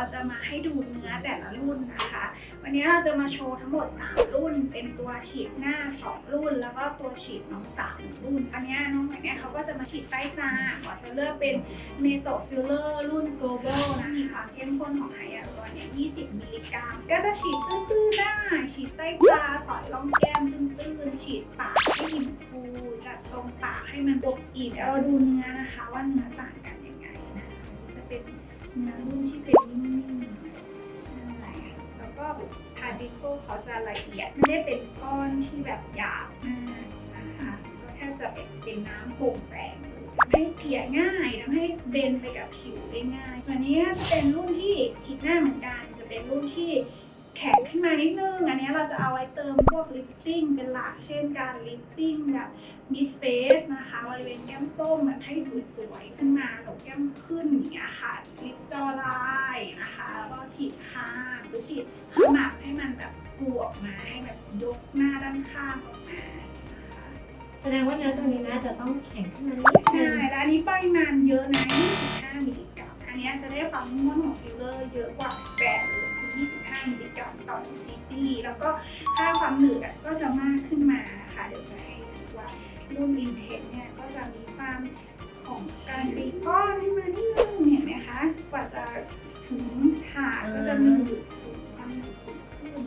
เราจะมาให้ดูเนื้อแต่ละรุ่นนะคะ วันนี้เราจะมาโชว์ทั้งหมด 3 รุ่น เป็นตัวฉีดหน้า 2 รุ่น แล้วก็ตัวฉีดน้องสาวหนึ่งรุ่น อันนี้น้องใหม่เนี่ยเขาก็จะมาฉีดใต้ตาหมอจะเลือกเป็นเมโซฟิลเลอร์รุ่น global นะมีความเข้มข้นของไฮยาลูรอนเนี่ย20 มิลลิกรัม ก็จะฉีดตื้นๆได้ ฉีดใต้ตา สอยร่องแก้มตื้นๆ ฉีดปากให้อิ่มฟูจัดทรงปากให้มันอบอิ่มเดี๋ยวเราดูเนื้อนะคะ ว่าเนื้อต่างกันยังไงนะอันนี้จะเป็น เนื้อรุ่นที่เป็นนิ่มๆนั่นแหละแล้วก็พาร์ติเคิลเขาจะละเอียดไม่ได้เป็นก้อนที่แบบหยาบมากนะคะก็แค่จะเป็นเป็นน้ำโปร่งแสงทำให้เกลี่ยง่ายทำให้เบนไปกับผิวได้ง่าย ส่วนนี้จะเป็นรุ่นที่ฉีดหน้าเหมือนกัน จะเป็นรุ่นที่แข็งขึ้นมานิดนึง อันนี้เราจะเอาไว้เติมพวกลิฟติ้งเป็นหลัก เช่นการลิฟติ้งแบบมิสเฟสนะคะบริเวณแก้มส้มแบบให้สวยๆ ขึ้นมาหลงแก้มขึ้นอย่างเงี้ยค่ะลิฟ จอลายนะคะแล้วก็ฉีดคางหรือฉีดขมับให้มันแบบกลวออกมาให้แบบยกหน้าด้านข้างออกมานะคะแสดงว่าเนื้อตัวนี้น่าจะต้องแข็งขึ้นมานิดนึใช่งและอันนี้ปริมาณเยอะนะ25มิลลิกรัมอันเนี้ยจะได้ความนุ่มนวลของฟิลเลอร์เยอะกว่าแบรนด์เลยคือ25มิลลิกรัมต่อ1ซีซีแล้วก็ค่าความหนืดอะก็จะมากขึ้นมานะคะเดี๋ยวจะให้ดูว่ารุ่นอินเทนเนี่ยก็จะมีความของการตีก้อนขึ้นมานิดนึงเห็นไหมคะ กว่าจะถึงถาดก็จะหนืดสูงความหนืดสูงขึ้น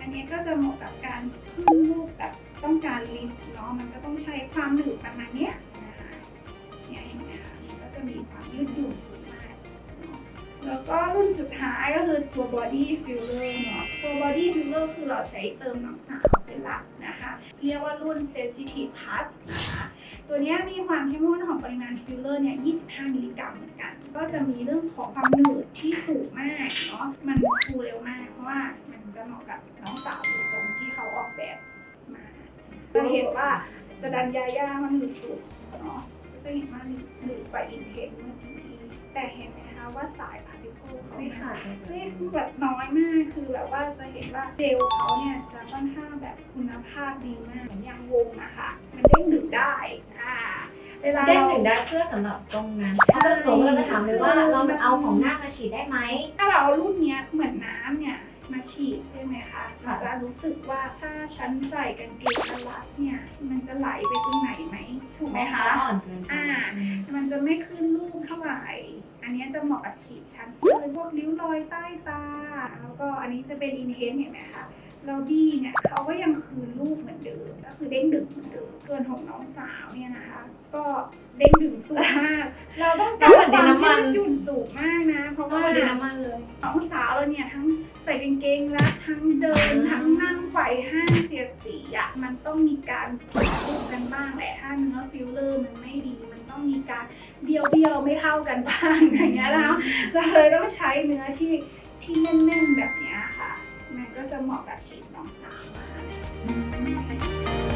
อันนี้ก็จะเหมาะกับการขึ้นรูปแบบต้องการลิฟต์เนาะมันก็ต้องใช้ความหนืดประมาณเนี้ยนะคะเนี่ยเห็นไหมคะมันก็จะมีความยืดหยุ่นสูงมากเนาะแล้วก็รุ่นสุดท้ายก็คือตัว body filler เนาะตัว body filler คือเราใช้เติมน้ำสาวเป็นหลักนะคะ เรียกว่ารุ่น sensitive plus นะคะ ตัวนี้มีความเข้มข้นของปริมาณฟิลเลอร์เนี่ย 25 มิลลิกรัมเหมือนกัน ก็จะมีเรื่องของความหนืดที่สูงมากเนาะ มันฟูเร็วมาก เพราะว่ามันจะเหมาะกับน้องสาวโดยตรงที่เขาออกแบบมา จะเห็นว่าจะดันยาย่ามันหนืดสุดเนาะ ก็จะเห็นว่าหนืดกว่าอินเทนเมื่อกี้แต่เห็นไหมคะว่าสายพาร์ติเคิลเขาไม่ขาดเลยไม่คือแบบน้อยมาก คือแบบว่าจะเห็นว่าเจลเขาเนี่ยจะค่อนข้างแบบคุณภาพดีมากเหมือนยางวงอะค่ะมันเด้งดึงได้อ่า เวลาเด้งเราถึงได้เพื่อสำหรับตรงนั้นใช่ถ้าเป็นผมเราจะถามเลยว่าเราเอาของหน้ามาฉีดได้ไหม ถ้าเราเอารุ่นเนี้ยเหมือนน้ำเนี่ยมาฉีดใช่ไหมคะค่ะ จะรู้สึกว่าถ้าฉันใส่กางเกงสลัดเนี่ยมันจะไหลไปตรงไหนไหมถูกไหมคะ อ่อนเกินไปอ่าใช่ไหมมันจะไม่ขึ้นรูปเท่าไหร่ อันเนี้ยจะเหมาะกับฉีดชั้นเป็นพวกริ้วรอยใต้ตา แล้วก็อันนี้จะเป็นอินเทนเห็นไหมคะเราดีเนี่ยเขาก็ยังคืนรูปเหมือนเดิมก็ คือเด้งดึงเหมือนเดิมส่วนของน้องสาวเนี่ยนะคะ ก็เด้งดึงสูงมาก เราต้องการความยืดหยุ่นสูงมากนะ เพราะก็ว่ามาดีน้ำมันเลย น้องสาวเราเนี่ยทั้งใส่กางเกงรัดทั้งเดิน ทั้งนั่งไขว่ห้างเสียดสีอะมันต้องมีการพูดกันบ้างแหละถ้าเนื้อฟิลเลอร์มันไม่ดี มันต้องมีการเบี้ยวเบี้ยวๆไม่เท่ากันบ้างอย่างเงี้ยแล้วเราเลยต้องใช้เนื้อที่ที่แน่นๆแบบเนี้ยค่ะ มันก็จะเหมาะกับชีวิตน้องสาวมาก